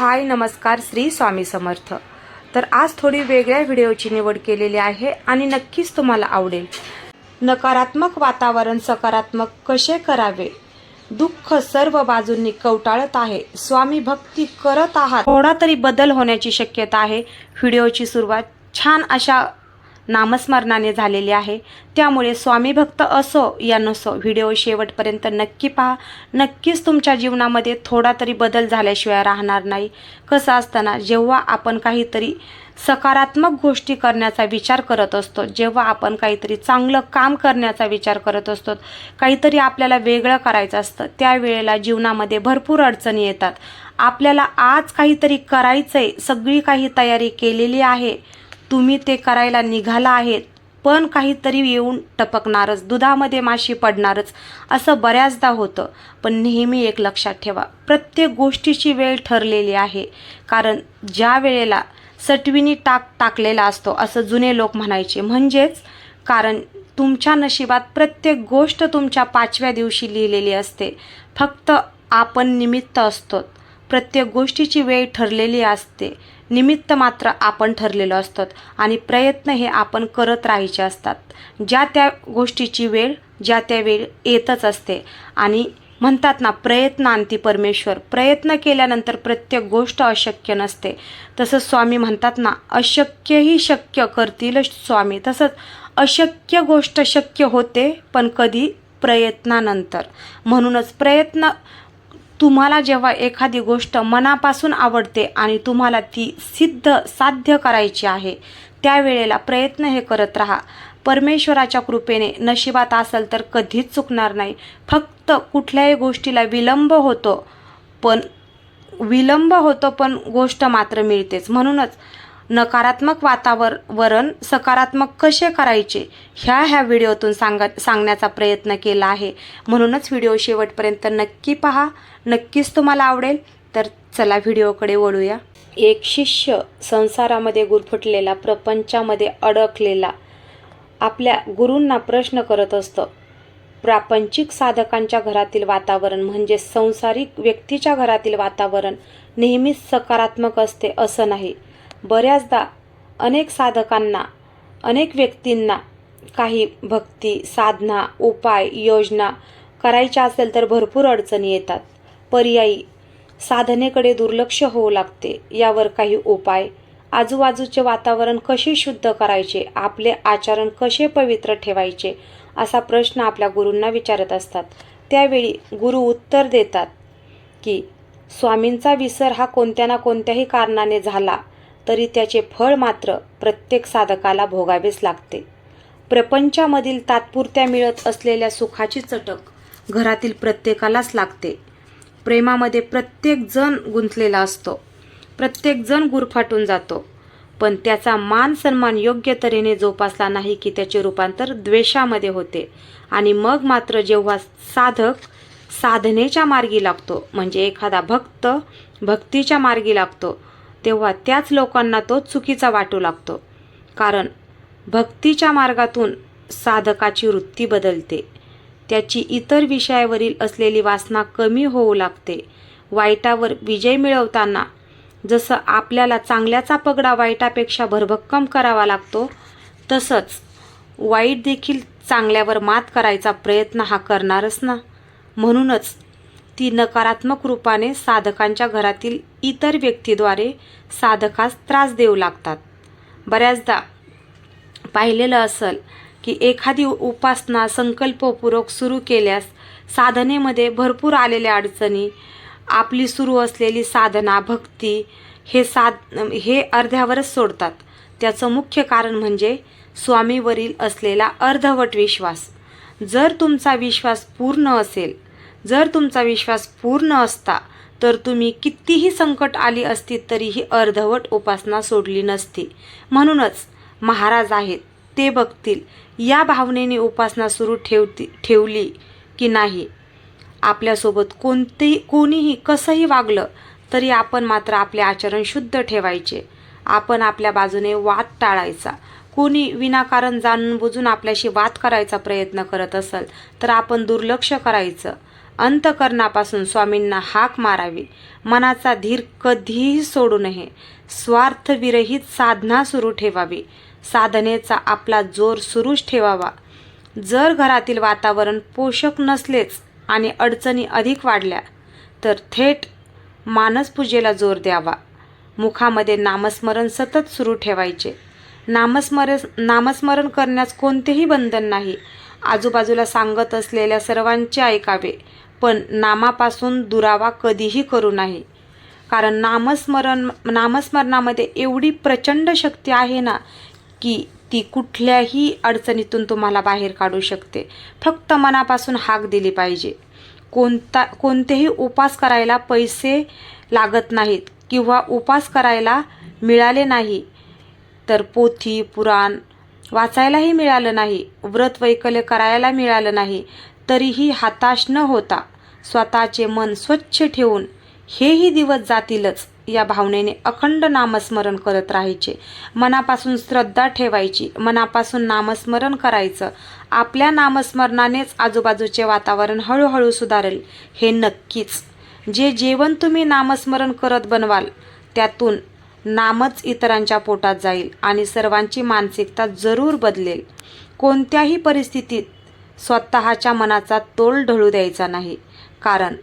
हाय नमस्कार श्री स्वामी समर्थ. तर आज थोडी वेगळ्या व्हिडिओची निवड केलेली आहे आणि नक्कीच तुम्हाला आवडेल. नकारात्मक वातावरण सकारात्मक कसे करावे? दुःख सर्व बाजूंनी कवटाळत आहे. स्वामी भक्ती करत आहात. थोडा तरी बदल होण्याची शक्यता आहे. व्हिडिओची सुरुवात छान अशा नामस्मरणाने झालेली आहे. त्यामुळे स्वामी भक्त असो या नसो व्हिडिओ शेवटपर्यंत नक्की पहा. नक्कीच तुमच्या जीवनामध्ये थोडा तरी बदल झाल्याशिवाय राहणार नाही. कसं असताना जेव्हा आपण काहीतरी सकारात्मक गोष्टी करण्याचा विचार करत असतो जेव्हा आपण काहीतरी चांगलं काम करण्याचा विचार करत असतो काहीतरी आपल्याला वेगळं करायचं असतं त्यावेळेला जीवनामध्ये भरपूर अडचणी येतात. आपल्याला आज काहीतरी करायचं आहे सगळी काही तयारी केलेली आहे. तुम्ही ते करायला निघाला आहेत. पण काहीतरी येऊन टपकणारच दुधामध्ये माशी पडणारच असं बऱ्याचदा होतं. पण नेहमी एक लक्षात ठेवा प्रत्येक गोष्टीची वेळ ठरलेली आहे. कारण ज्या वेळेला सटविनी टाक टाकलेला असतो असं जुने लोक म्हणायचे. म्हणजेच कारण तुमच्या नशिबात प्रत्येक गोष्ट तुमच्या पाचव्या दिवशी लिहिलेली असते. फक्त आपण निमित्त असतो प्रत्येक गोष्टीची वेळ ठरलेली असते. निमित्त मात्र आपण ठरलेलो असतात आणि प्रयत्न हे आपण करत राहायचे असतात. ज्या त्या गोष्टीची वेळ ज्या त्या वेळ येतच असते. आणि म्हणतात ना प्रयत्न आणती परमेश्वर. प्रयत्न केल्यानंतर प्रत्येक गोष्ट अशक्य नसते. तसंच स्वामी म्हणतात ना अशक्यही शक्य करतील स्वामी. तसंच अशक्य गोष्ट शक्य होते पण कधी प्रयत्नानंतर. म्हणूनच प्रयत्न तुम्हाला जेव्हा एखादी गोष्ट मनापासून आवडते आणि तुम्हाला ती सिद्ध साध्य करायची आहे त्यावेळेला प्रयत्न हे करत राहा. परमेश्वराच्या कृपेने नशिबात असेल तर कधीच चुकणार नाही. फक्त कुठल्याही गोष्टीला विलंब होतो पण विलंब होतो पण गोष्ट मात्र मिळतेच. म्हणूनच नकारात्मक वातावरण सकारात्मक कसे करायचे? ह्या ह्या व्हिडिओतून सांग सांगण्याचा प्रयत्न केला आहे. म्हणूनच व्हिडिओ शेवटपर्यंत नक्की पहा. नक्कीच तुम्हाला आवडेल. तर चला व्हिडिओकडे वळूया. एक शिष्य संसारामध्ये गुरफटलेला प्रपंचामध्ये अडकलेला आपल्या गुरूंना प्रश्न करत असतं. प्रापंचिक साधकांच्या घरातील वातावरण म्हणजे संसारिक व्यक्तीच्या घरातील वातावरण नेहमीच सकारात्मक असते असं नाही. बऱ्याचदा अनेक साधकांना अनेक व्यक्तींना काही भक्ती साधना उपाय योजना करायच्या असेल तर भरपूर अडचणी येतात. पर्यायी साधनेकडे दुर्लक्ष होऊ लागते. यावर काही उपाय आजूबाजूचे वातावरण कसे शुद्ध करायचे आपले आचरण कसे पवित्र ठेवायचे असा प्रश्न आपल्या गुरूंना विचारत असतात. त्यावेळी गुरु उत्तर देतात की स्वामींचा विसर हा कोणत्या ना कोणत्याही कारणाने झाला. तरी त्याचे फळ मात्र प्रत्येक साधकाला भोगावेच लागते. प्रपंचामधील तात्पुरत्या मिळत असलेल्या सुखाची चटक घरातील प्रत्येकालाच लागते. प्रेमामध्ये प्रत्येक जण गुंतलेला असतो. प्रत्येक जण गुरफाटून जातो. पण त्याचा मान सन्मान योग्य तऱ्हेने जोपासला नाही की त्याचे रूपांतर द्वेषामध्ये होते. आणि मग मात्र जेव्हा साधक साधनेच्या मार्गी लागतो म्हणजे एखादा भक्त भक्तीच्या मार्गी लागतो तेव्हा त्याच लोकांना तो चुकीचा वाटू लागतो. कारण भक्तीच्या मार्गातून साधकाची वृत्ती बदलते. त्याची इतर विषयावरील असलेली वासना कमी होऊ लागते. वाईटावर विजय मिळवताना जसं आपल्याला चांगल्याचा पगडा वाईटापेक्षा भरभक्कम करावा लागतो तसंच वाईट देखील चांगल्यावर मात करायचा प्रयत्न हा करणारच ना. म्हणूनच ती नकारात्मक रूपाने साधकांच्या घरातील इतर व्यक्तीद्वारे साधकास त्रास देऊ लागतात. बऱ्याचदा पाहिलेलं असेल की एखादी उपासना संकल्पपूर्वक सुरू केल्यास साधनेमध्ये भरपूर आलेल्या अडचणी आपली सुरू असलेली साधना भक्ती हे साध हे अर्ध्यावरच सोडतात. त्याचं मुख्य कारण म्हणजे स्वामीवरील असलेला अर्धवट विश्वास. जर तुमचा विश्वास पूर्ण असेल जर तुमचा विश्वास पूर्ण असता तर तुम्ही कितीही संकट आली असती तरीही अर्धवट उपासना सोडली नसती. म्हणूनच महाराज आहेत ते बघतील. या भावनेने उपासना सुरू ठेवती ठेवली की नाही. आपल्यासोबत कोणतेही कोणीही कसंही वागलं तरी आपण मात्र आपले आचरण शुद्ध ठेवायचे. आपण आपल्या बाजूने वाद टाळायचा. कोणी विनाकारण जाणून बुजून आपल्याशी वाद करायचा प्रयत्न करत असेल तर आपण दुर्लक्ष करायचं. अंतकरणापासून स्वामींना हाक मारावी. मनाचा धीर कधीही सोडू नये. स्वार्थविरहित साधना सुरू ठेवावी. साधनेचा आपला जोर सुरूच ठेवावा. जर घरातील वातावरण पोषक नसलेच आणि अडचणी अधिक वाढल्या तर थेट मानसपूजेला जोर द्यावा. मुखामध्ये नामस्मरण सतत सुरू ठेवायचे. नामस्मरण नामस्मरण करण्यास कोणतेही बंधन नाही. आजूबाजूला सांगत असलेल्या सर्वांचे ऐकावे. पण नामापासून दुरावा कधीही करू नये. कारण नामस्मरण नामस्मरणामध्ये एवढी प्रचंड शक्ती आहे ना की ती कुठल्याही अडचणीतून तुम्हाला बाहेर काढू शकते. फक्त मनापासून हाक दिली पाहिजे. कोणता कोणतेही उपास करायला पैसे लागत नाहीत किंवा उपास करायला मिळाले नाही तर पोथी पुराण वाचायलाही मिळालं नाही व्रत वैकल्य करायला मिळालं नाही तरीही हताश न होता स्वतःचे मन स्वच्छ ठेवून हेही दिवस जातीलच या भावनेने अखंड नामस्मरण करत राहायचे. मनापासून श्रद्धा ठेवायची मनापासून नामस्मरण करायचं आपल्या नामस्मरणानेच आजूबाजूचे वातावरण हळूहळू सुधारेल हे नक्कीच. जे जेवण तुम्ही नामस्मरण करत बनवाल त्यातून नामच इतरांच्या पोटात जाईल आणि सर्वांची मानसिकता जरूर बदलेल. कोणत्याही परिस्थितीत स्वतःच्या मनाचा तोल ढळू द्यायचा नाही. कारण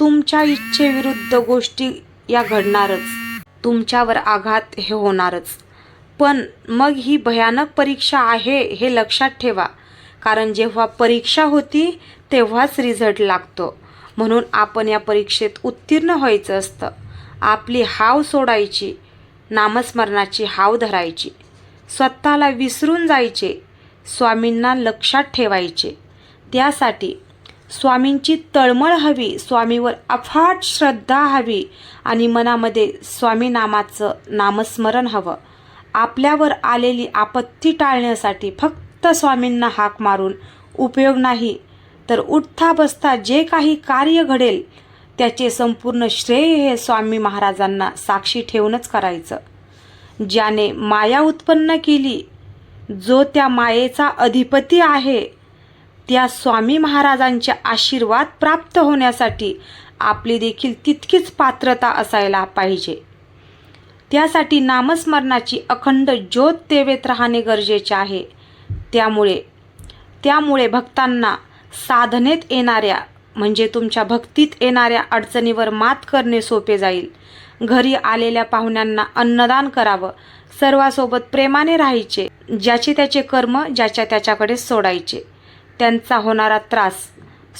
तुमच्या इच्छेविरुद्ध गोष्टी या घडणारच. तुमच्यावर आघात हे होणारच. पण मग ही भयानक परीक्षा आहे हे लक्षात ठेवा. कारण जेव्हा परीक्षा होती तेव्हाच रिझल्ट लागतो. म्हणून आपण या परीक्षेत उत्तीर्ण व्हायचं असतं. आपली हाव सोडायची नामस्मरणाची हाव धरायची. स्वतःला विसरून जायचे स्वामींना लक्षात ठेवायचे. त्यासाठी स्वामींची तळमळ हवी स्वामीवर अफाट श्रद्धा हवी आणि मनामध्ये स्वामी नामाचं नामस्मरण हवं. आपल्यावर आलेली आपत्ती टाळण्यासाठी फक्त स्वामींना हाक मारून उपयोग नाही तर उठता बसता जे काही कार्य घडेल त्याचे संपूर्ण श्रेय हे स्वामी महाराजांना साक्षी ठेवूनच करायचं. ज्याने माया उत्पन्न केली जो त्या मायेचा अधिपती आहे त्या स्वामी महाराजांचे आशीर्वाद प्राप्त होण्यासाठी आपली देखील तितकीच पात्रता असायला पाहिजे. त्यासाठी नामस्मरणाची अखंड ज्योत तेवेत राहणे गरजेचे आहे. त्यामुळे त्यामुळे भक्तांना साधनेत येणाऱ्या म्हणजे तुमच्या भक्तीत येणाऱ्या अडचणीवर मात करणे सोपे जाईल. घरी आलेल्या पाहुण्यांना अन्नदान करावं. सर्वासोबत प्रेमाने राहायचे ज्याचे त्याचे कर्म ज्याच्या त्याच्याकडे सोडायचे. त्यांचा होणारा त्रास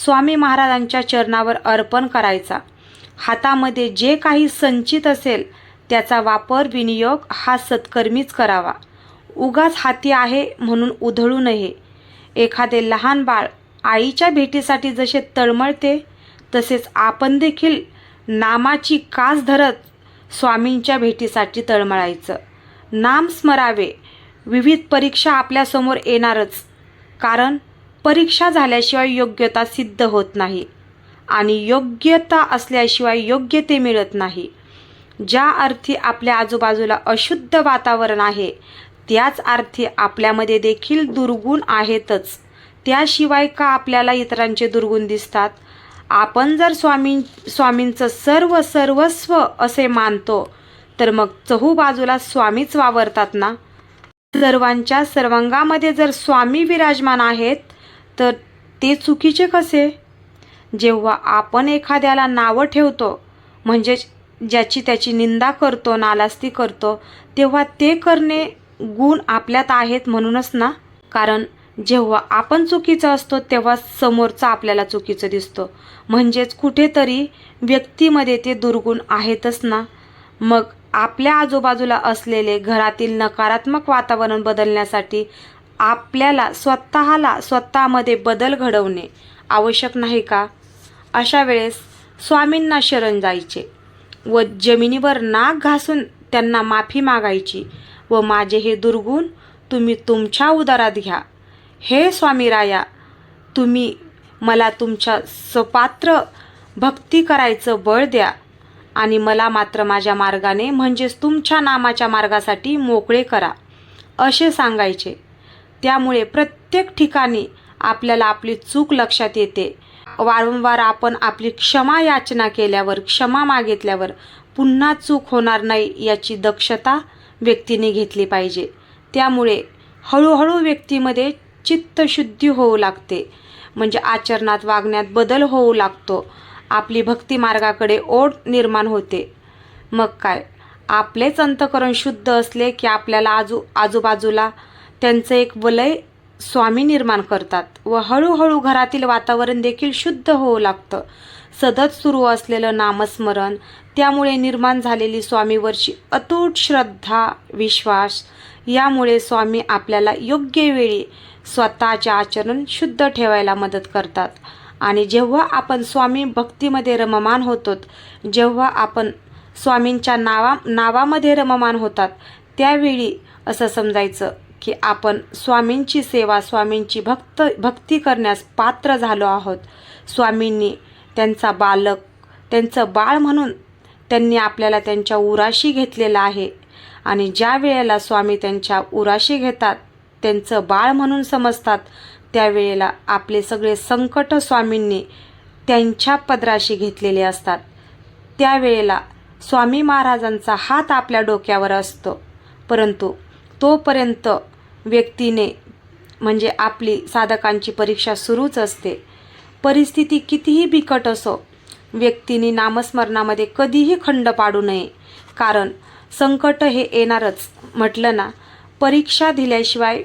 स्वामी महाराजांच्या चरणावर अर्पण करायचा. हातामध्ये जे काही संचित असेल त्याचा वापर विनियोग हा सत्कर्मीच करावा. उगाच हाती आहे म्हणून उधळू नये. एखादे लहान बाळ आईच्या भेटीसाठी जसे तळमळते तसेच आपण देखील नामाची कास धरत स्वामींच्या भेटीसाठी तळमळायचं. नाम स्मरावे. विविध परीक्षा आपल्यासमोर येणारच. कारण परीक्षा झाल्याशिवाय योग्यता सिद्ध होत नाही आणि योग्यता असल्याशिवाय योग्य ते मिळत नाही. ज्या अर्थी आपल्या आजूबाजूला अशुद्ध वातावरण आहे त्याच अर्थी आपल्यामध्ये देखील दुर्गुण आहेतच. त्याशिवाय का आपल्याला इतरांचे दुर्गुण दिसतात? आपण जर स्वामी स्वामींचं सर्व सर्वस्व असे मानतो तर मग चहूबाजूला स्वामीच वावरतात ना? सर्वांच्या सर्वांगामध्ये जर स्वामी विराजमान आहेत तर ते चुकीचे कसे? जेव्हा आपण एखाद्याला नावं ठेवतो म्हणजेच ज्याची त्याची निंदा करतो नालास्ती करतो तेव्हा ते करणे गुण आपल्यात आहेत म्हणूनच ना? कारण जेव्हा आपण चुकीचं असतो तेव्हा समोरचा आपल्याला चुकीचं दिसतो. म्हणजेच कुठेतरी व्यक्तीमध्ये ते दुर्गुण आहेतच ना? मग आपल्या आजूबाजूला असलेले घरातील नकारात्मक वातावरण बदलण्यासाठी आपल्याला स्वतःला स्वतःमध्ये बदल घडवणे आवश्यक नाही का? अशा वेळेस स्वामींना शरण जायचे व जमिनीवर नाक घासून त्यांना माफी मागायची व माझे हे दुर्गुण तुम्ही तुमच्या उदारात घ्या. हे स्वामीराया तुम्ही मला तुमच्या सपात्र भक्ती करायचं बळ द्या आणि मला मात्र माझ्या मार्गाने म्हणजेच तुमच्या नामाच्या मार्गासाठी मोकळे करा असे सांगायचे. त्यामुळे प्रत्येक ठिकाणी आपल्याला आपली चूक लक्षात येते. वारंवार आपण आपली क्षमा याचना केल्यावर क्षमा मागितल्यावर पुन्हा चूक होणार नाही याची दक्षता व्यक्तीने घेतली पाहिजे. त्यामुळे हळूहळू व्यक्तीमध्ये चित्तशुद्धी होऊ लागते. म्हणजे आचरणात वागण्यात बदल होऊ लागतो. आपली भक्ती मार्गाकडे ओढ निर्माण होते. मग काय? आपलेच अंतकरण शुद्ध असले की आपल्याला आजू आजूबाजूला त्यांचं एक वलय स्वामी निर्माण करतात व हळूहळू घरातील वातावरण देखील शुद्ध होऊ लागतं. सतत सुरू असलेलं नामस्मरण त्यामुळे निर्माण झालेली स्वामीवरची अतूट श्रद्धा विश्वास यामुळे स्वामी आपल्याला योग्य वेळी स्वतःचे आचरण शुद्ध ठेवायला मदत करतात. आणि जेव्हा आपण स्वामी भक्तीमध्ये रममान होतो जेव्हा आपण स्वामींच्या नावा नावामध्ये रममान होतात त्यावेळी असं समजायचं की आपण स्वामींची सेवा स्वामींची भक्त भक्ती करण्यास पात्र झालो आहोत. स्वामींनी त्यांचा बालक त्यांचं बाळ म्हणून त्यांनी आपल्याला त्यांच्या उराशी घेतलेलं आहे. आणि ज्या वेळेला स्वामी त्यांच्या उराशी घेतात त्यांचं बाळ म्हणून समजतात त्यावेळेला आपले सगळे संकट स्वामींनी त्यांच्या पदराशी घेतलेले असतात. त्यावेळेला स्वामी महाराजांचा हात आपल्या डोक्यावर असतो. परंतु तोपर्यंत व्यक्तीने म्हणजे आपली साधकांची परीक्षा सुरूच असते. परिस्थिती कितीही बिकट असो व्यक्तीने नामस्मरणामध्ये कधीही खंड पाडू नये. कारण संकट हे येणारच म्हटलं ना परीक्षा दिल्याशिवाय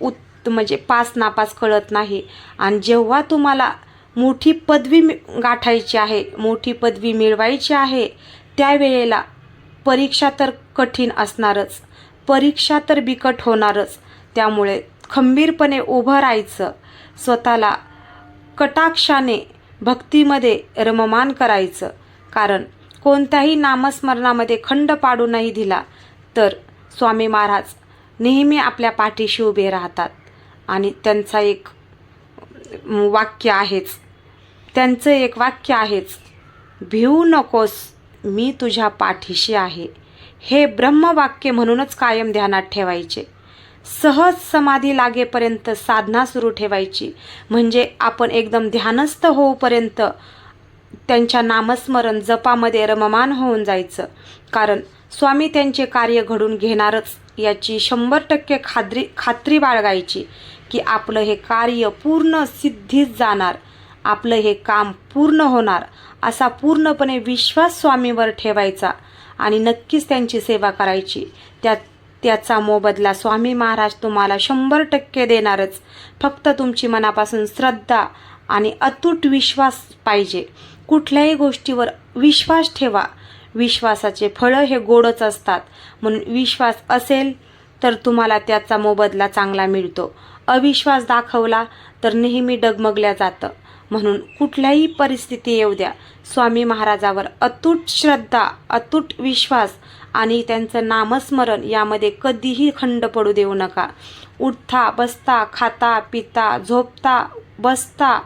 उत् म्हणजे पास नापास कळत नाही. आणि जेव्हा तुम्हाला मोठी पदवी गाठायची आहे मोठी पदवी मिळवायची आहे त्यावेळेला परीक्षा तर कठीण असणारच. परीक्षा तर बिकट होणारच. त्यामुळे खंबीरपणे उभं राहायचं. स्वतःला कटाक्षाने भक्तीमध्ये रममान करायचं. कारण कोणत्याही नामस्मरणामध्ये खंड पाडू नाही दिला तर स्वामी महाराज नेहमी आपल्या पाठीशी उभे राहतात. आणि त्यांचा एक वाक्य आहेच त्यांचं एक वाक्य आहेच भिवू नकोस मी तुझ्या पाठीशी आहे. हे ब्रह्मवाक्य म्हणूनच कायम ध्यानात ठेवायचे. सहज समाधी लागेपर्यंत साधना सुरू ठेवायची. म्हणजे आपण एकदम ध्यानस्थ होऊपर्यंत त्यांच्या नामस्मरण जपामध्ये रममान होऊन जायचं. कारण स्वामी त्यांचे कार्य घडून घेणारच याची शंभर टक्के खात्री खात्री बाळगायची की आपलं हे कार्य पूर्ण सिद्धीत जाणार आपलं हे काम पूर्ण होणार असा पूर्णपणे विश्वास स्वामीवर ठेवायचा आणि नक्कीच त्यांची सेवा करायची. त्या त्याचा मोबदला स्वामी महाराज तुम्हाला शंभर टक्के देणारच. फक्त तुमची मनापासून श्रद्धा आणि अतूट विश्वास पाहिजे. कुठल्याही गोष्टीवर विश्वास ठेवा. विश्वासाचे फळं हे गोडच असतात. म्हणून विश्वास असेल तर तुम्हाला त्याचा मोबदला चांगला मिळतो. अविश्वास दाखवला तर नेहमी डगमगल्या जातं. म्हणून कुठल्याही परिस्थिती येऊ द्या. स्वामी महाराजावर अतूट श्रद्धा अतूट विश्वास आणि त्यांचं नामस्मरण यामध्ये कधीही खंड पडू देऊ नका. उठता बसता खाता पिता झोपता बसता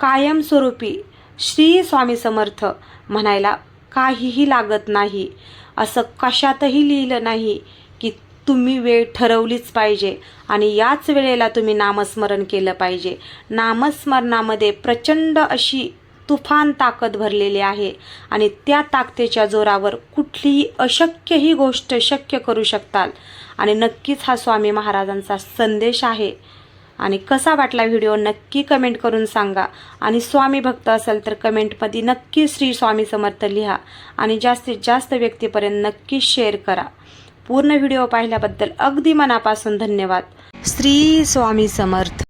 कायमस्वरूपी श्री स्वामी समर्थ म्हणायला काहीही लागत नाही. असं कशातही लिहिलं नाही की तुम्ही वेळ ठरवलीच पाहिजे आणि याच वेळेला तुम्ही नामस्मरण केलं पाहिजे. नामस्मरणामध्ये प्रचंड अशी तुफान ताकद भरलेली आहे आणि त्या ताकदीच्या जोरावर कुठलीही अशक्य ही गोष्ट शक्य करू शकताल. आणि नक्कीच हा स्वामी महाराजांचा संदेश आहे. आणि कसा वाटला व्हिडिओ नक्की कमेंट करून सांगा. आणि स्वामी भक्त असेल तर कमेंटमध्ये नक्की श्री स्वामी समर्थ लिहा आणि जास्तीत जास्त व्यक्तीपर्यंत नक्की शेअर करा. पूर्ण व्हिडिओ पाहिल्याबद्दल अगदी मनापासून धन्यवाद. श्री स्वामी समर्थ.